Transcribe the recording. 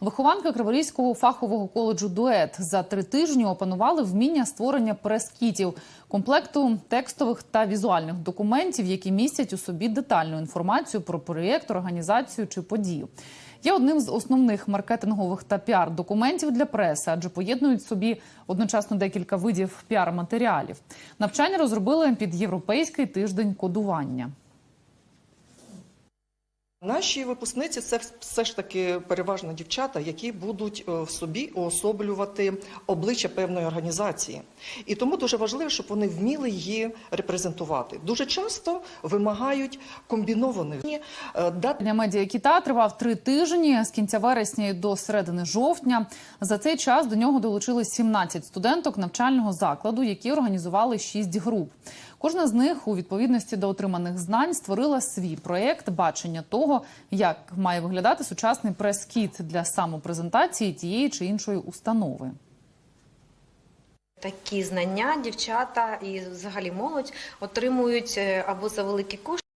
Вихованки Криворізького фахового коледжу Дует за три тижні опанували вміння створення прес-кітів, комплекту текстових та візуальних документів, які містять у собі детальну інформацію про проєкт, організацію чи подію. Є одним з основних маркетингових та піар-документів для преси, адже поєднують собі одночасно декілька видів піар-матеріалів. Навчання розробили під європейський тиждень кодування. Наші випускниці це все ж таки переважно дівчата, які будуть е, в собі уособлювати обличчя певної організації. І тому дуже важливо, щоб вони вміли її репрезентувати. Дуже часто вимагають комбінованих е, дати. Для медіакіта тривав три тижні з кінця вересня до середини жовтня. За цей час до нього долучились 17 студенток навчального закладу, які організували шість груп. Кожна з них у відповідності до отриманих знань створила свій проєкт бачення того, як має виглядати сучасний прес-кіт для самопрезентації тієї чи іншої установи. Такі знання дівчата і взагалі молодь отримують е, або за великі кошти.